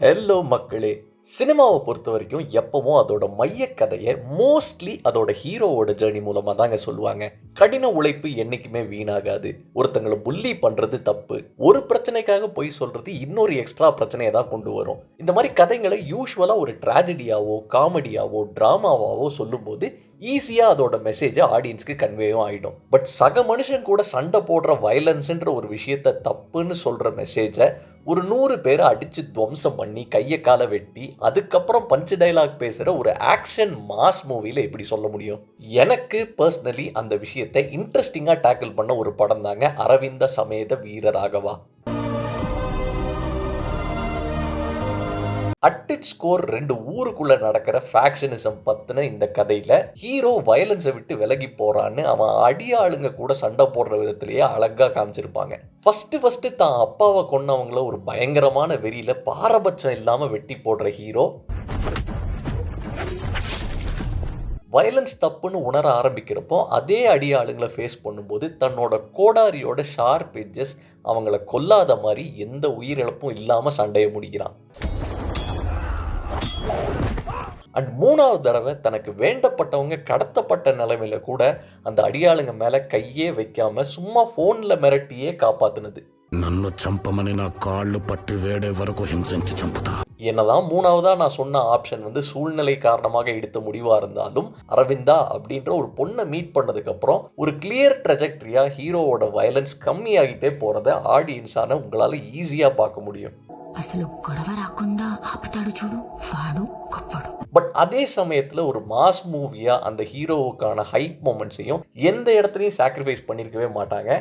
Hello மக்களே சினிமாவை பொறுத்த வரைக்கும் எப்பவும் அதோட மையக்கதையை மோஸ்ட்லி அதோட ஹீரோவோட ஜேர்னி மூலமாக தாங்க சொல்லுவாங்க. கடின உழைப்பு என்றைக்குமே வீணாகாது. ஒருத்தங்களை புள்ளி பண்ணுறது தப்பு. ஒரு பிரச்சனைக்காக போய் சொல்கிறது இன்னொரு எக்ஸ்ட்ரா பிரச்சனையை தான் கொண்டு வரும். இந்த மாதிரி கதைகளை யூஸ்வலாக ஒரு ட்ராஜடியாவோ காமெடியாவோ ட்ராமாவாவோ சொல்லும்போது ஈஸியாக அதோட மெசேஜை ஆடியன்ஸ்க்கு கன்வேயும் ஆகிடும் பட் சக மனுஷன் கூட சண்டை போடுற வயலன்ஸுன்ற ஒரு விஷயத்த தப்புன்னு சொல்கிற மெசேஜை ஒரு நூறு பேரை அடித்து துவம்சம் பண்ணி கையை காலை வெட்டி அதுக்கப்புறம் பஞ்சு டைலாக் பேசுகிற ஒரு ஆக்ஷன் மாஸ் மூவியில் எப்படி சொல்ல முடியும்? எனக்கு பர்சனலி அந்த விஷயத்தை இன்ட்ரெஸ்டிங்காக டேக்கிள் பண்ண ஒரு படம் தாங்க அரவிந்த சமேத வீரராகவா. அட் இட் ஸ்கோர் ரெண்டு ஊருக்குள்ள நடக்கிற ஃபேக்ஷனிசம் பத்தின இந்த கதையில ஹீரோ வயலன்ஸை விட்டு விலகி போறான்னு அவன் அடியாளுங்க கூட சண்டை போடுற விதத்திலேயே அழகா காமிச்சிருப்பாங்க. ஃபஸ்ட்டு ஃபஸ்ட்டு தான் அப்பாவை கொன்னவங்கள ஒரு பயங்கரமான வெறியில பாரபட்சம் இல்லாம வெட்டி போடுற ஹீரோ வயலன்ஸ் தப்புன்னு உணர ஆரம்பிக்கிறப்போ அதே அடியாளுங்களை ஃபேஸ் பண்ணும்போது தன்னோட கோடாரியோட ஷார்ப் எட்ஜஸ் அவங்கள கொல்லாத மாதிரி எந்த உயிரிழப்பும் இல்லாமல் சண்டையை முடிக்கிறான் அண்ட் மூணாவது தடவை தனக்கு வேண்டப்பட்டவங்க கடத்தப்பட்ட நிலைமையில கூட அந்த அடியாளுங்க மேலே கையே வைக்காம சும்மா ஃபோனில் மிரட்டியே காப்பாத்துனது నన్ను చంపమని నా కాళ్ళు పట్టి వేడే వరకు హింసించి చంపుతా என்னதான் மூணாவதா நான் சொன்ன ஆப்ஷன் வந்து சூழ்நிலை காரணமாக எடுத்த முடிவாக இருந்தாலும் அரவிந்தா அப்படின்ற ஒரு பொண்ணை மீட் பண்ணதுக்கப்புறம் ஒரு கிளியர் ட்ரெஜெக்டரியா ஹீரோவோட வயலன்ஸ் கம்மியாகிட்டே போகிறத ஆடியன்ஸான உங்களால் ஈஸியாக பார்க்க முடியும் అసలు గొడవ రాకుండా ఆపుతాడు చూడు వాడు గొప్పడు பட் அதே சமயத்தில் ஒரு மாஸ் மூவியாக அந்த ஹீரோவுக்கான ஹைப் மூமெண்ட்ஸையும் எந்த இடத்துலையும் சாக்ரிஃபைஸ் பண்ணியிருக்கவே மாட்டாங்க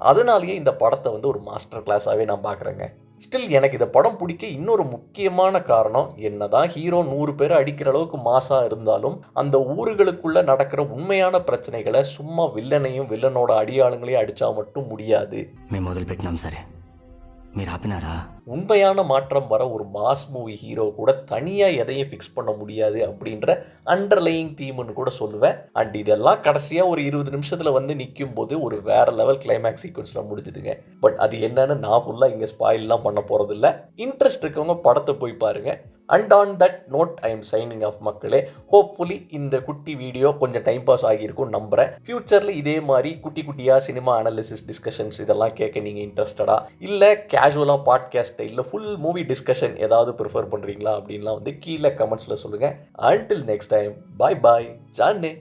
அதனாலேயே இந்த படத்தை வந்து ஒரு மாஸ்டர் கிளாஸாகவே நான் பார்க்குறேங்க. ஸ்டில் எனக்கு இந்த படம் பிடிக்க இன்னொரு முக்கியமான காரணம் என்னதான் ஹீரோ நூறு பேர் அடிக்கிற அளவுக்கு மாசா இருந்தாலும் அந்த ஊர்களுக்குள்ள நடக்கிற உண்மையான பிரச்சனைகளை சும்மா வில்லனையும் வில்லனோட அடியாளங்களையும் அடிச்சா மட்டும் முடியாது. மே முதல் பெட்னாம் சார். మీరు ஆப்பினாரா உண்மையான மாற்றம் வர ஒரு மாஸ் மூவி ஹீரோ கூட தனியாக எதையும் ஃபிக்ஸ் பண்ண முடியாது அப்படின்ற அண்டர்லையிங் தீம்னு கூட சொல்லுவேன். அண்ட் இதெல்லாம் கடைசியாக ஒரு இருபது நிமிஷத்தில் வந்து நிற்கும் போது ஒரு வேற லெவல் கிளைமேக்ஸ் சீக்வன்ஸ்லாம் முடிஞ்சுதுங்க. பட் அது என்னன்னு நான் ஃபுல்லாக இங்கே ஸ்பாயில்லாம் பண்ண போகிறதில்ல இன்ட்ரெஸ்ட் இருக்கவங்க படத்தை போய் பாருங்கள் and on that note I am signing off மக்களே. ஹோப்ஃபுல்லி இந்த குட்டி வீடியோ கொஞ்சம் டைம் பாஸ் ஆகியிருக்கும் நம்புகிறேன் ஃப்யூச்சரில் இதே மாதிரி குட்டி குட்டியாக சினிமா அனாலிசிஸ் டிஸ்கஷன்ஸ் இதெல்லாம் கேட்க நீங்கள் இன்ட்ரெஸ்டடாக இல்லை கேஷுவலாக பாட்காஸ்ட் இல்லை ஃபுல் மூவி டிஸ்கஷன் ஏதாவது ப்ரிஃபர் பண்ணுறீங்களா அப்படின்லாம் வந்து கீழே கமெண்ட்ஸில் சொல்லுங்கள் until next time bye bye ஜான்னே